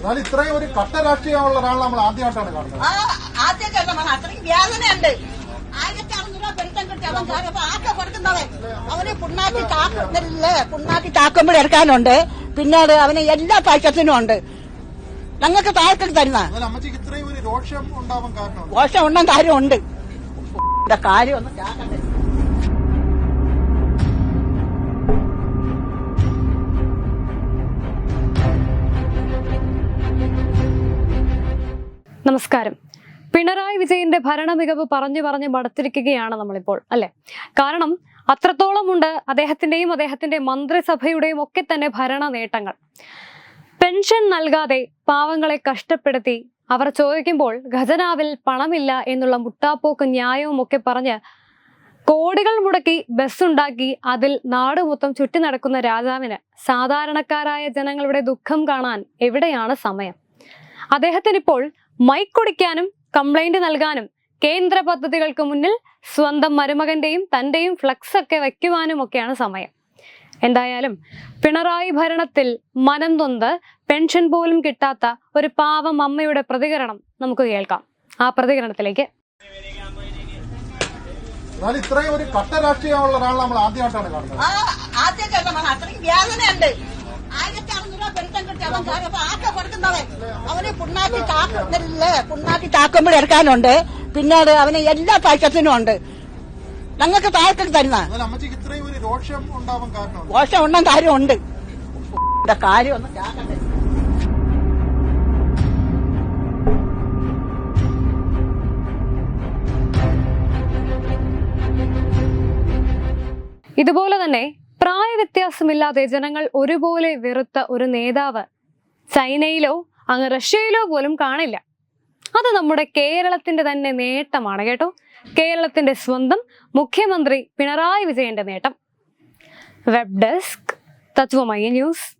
എന്നാൽ ഇത്രയും ഒരു കട്ട രാഷ്ട്രീയമുള്ള ഒരാൾ നമ്മൾ ആദ്യമായിട്ടാണ് കാണുന്നത്. ആ ആദ്യം കേട്ടവൻ അത്രയും വേദനയുണ്ട് ആയിരത്തി അറുന്നൂറ് രൂപ പെരുത്തം കിട്ടി അവൻ ആക്ക കൊടുക്കുന്നവൻ. അവന് പുണ്ണാക്കി താക്കുന്നില്ലേ പുണ്ണാക്കി താക്കുമ്പോൾ എടുക്കാനുണ്ട്. പിന്നീട് അവന് എല്ലാ പാഴ്ചത്തിനും ഉണ്ട്. ഞങ്ങൾക്ക് താഴത്തേക്ക് തരുന്ന രോഷം ഉണ്ടാവാൻ കാര്യമുണ്ട് ഇതിന്റെ കാര്യം ഒന്ന് നമസ്കാരം. പിണറായി വിജയന്റെ ഭരണ മികവ് പറഞ്ഞു പറഞ്ഞ് മടുത്തിരിക്കുകയാണ് നമ്മളിപ്പോൾ അല്ലെ? കാരണം അത്രത്തോളം ഉണ്ട് അദ്ദേഹത്തിന്റെയും അദ്ദേഹത്തിന്റെ മന്ത്രിസഭയുടെയും ഒക്കെ തന്നെ ഭരണ നേട്ടങ്ങൾ. പെൻഷൻ നൽകാതെ പാവങ്ങളെ കഷ്ടപ്പെടുത്തി അവർ ചോദിക്കുമ്പോൾ ഖജനാവിൽ പണമില്ല എന്നുള്ള മുട്ടാപ്പോക്ക് ന്യായവും ഒക്കെ പറഞ്ഞ് കോടികൾ മുടക്കി ബസ്സുണ്ടാക്കി അതിൽ നാട് മൊത്തം ചുറ്റി നടക്കുന്ന രാജാവിന് സാധാരണക്കാരായ ജനങ്ങളുടെ ദുഃഖം കാണാൻ എവിടെയാണ് സമയം? അദ്ദേഹത്തിന് ഇപ്പോൾ മൈക്ക് കുടിക്കാനും കംപ്ലൈന്റ് നൽകാനും കേന്ദ്ര പദ്ധതികൾക്ക് മുന്നിൽ സ്വന്തം മരുമകന്റെയും തന്റെയും ഫ്ലക്സ് ഒക്കെ വയ്ക്കുവാനും ഒക്കെയാണ് സമയം. എന്തായാലും പിണറായി ഭരണത്തിൽ മനം പെൻഷൻ പോലും കിട്ടാത്ത ഒരു പാവം അമ്മയുടെ പ്രതികരണം നമുക്ക് കേൾക്കാം. ആ പ്രതികരണത്തിലേക്ക്. ഇത്രയും ഒരു കട്ട രാഷ്ട്രീയമുള്ള ഒരാൾ നമ്മൾ ആദ്യമായിട്ടാണ് കാണുന്നത്. ആദ്യം അത്രയും ആയിരത്തി അറുന്നൂറ് രൂപ പെരുത്തം കൊടുക്കുന്നവൻ. അവന് പുണ്ണാക്കി ചാക്കുന്നില്ലേ പുണ്ണാക്കി ചാക്കുമ്പോൾ എടുക്കാനുണ്ട് പിന്നീട് അവന് എല്ലാ പാഴ്ചത്തിനും ഉണ്ട്. ഞങ്ങൾക്ക് താഴത്തേക്ക് തരുന്ന എന്നാൽ അമ്മച്ചിക്ക് ഇത്രയും ഒരു രോഷം ഉണ്ടാവാൻ കാരണം ദോഷം ഉണ്ടാൻ കാര്യമുണ്ട് കാര്യം ഒന്ന് ഇതുപോലെ തന്നെ പ്രായവ്യത്യാസമില്ലാതെ ജനങ്ങൾ ഒരുപോലെ വെറുത്ത ഒരു നേതാവ് ചൈനയിലോ അങ്ങ് റഷ്യയിലോ പോലും കാണില്ല. അത് നമ്മുടെ കേരളത്തിന്റെ തന്നെ നേട്ടമാണ് കേട്ടോ. കേരളത്തിന്റെ സ്വന്തം മുഖ്യമന്ത്രി പിണറായി വിജയന്റെ നേട്ടം. Web desk Tatwamaya news.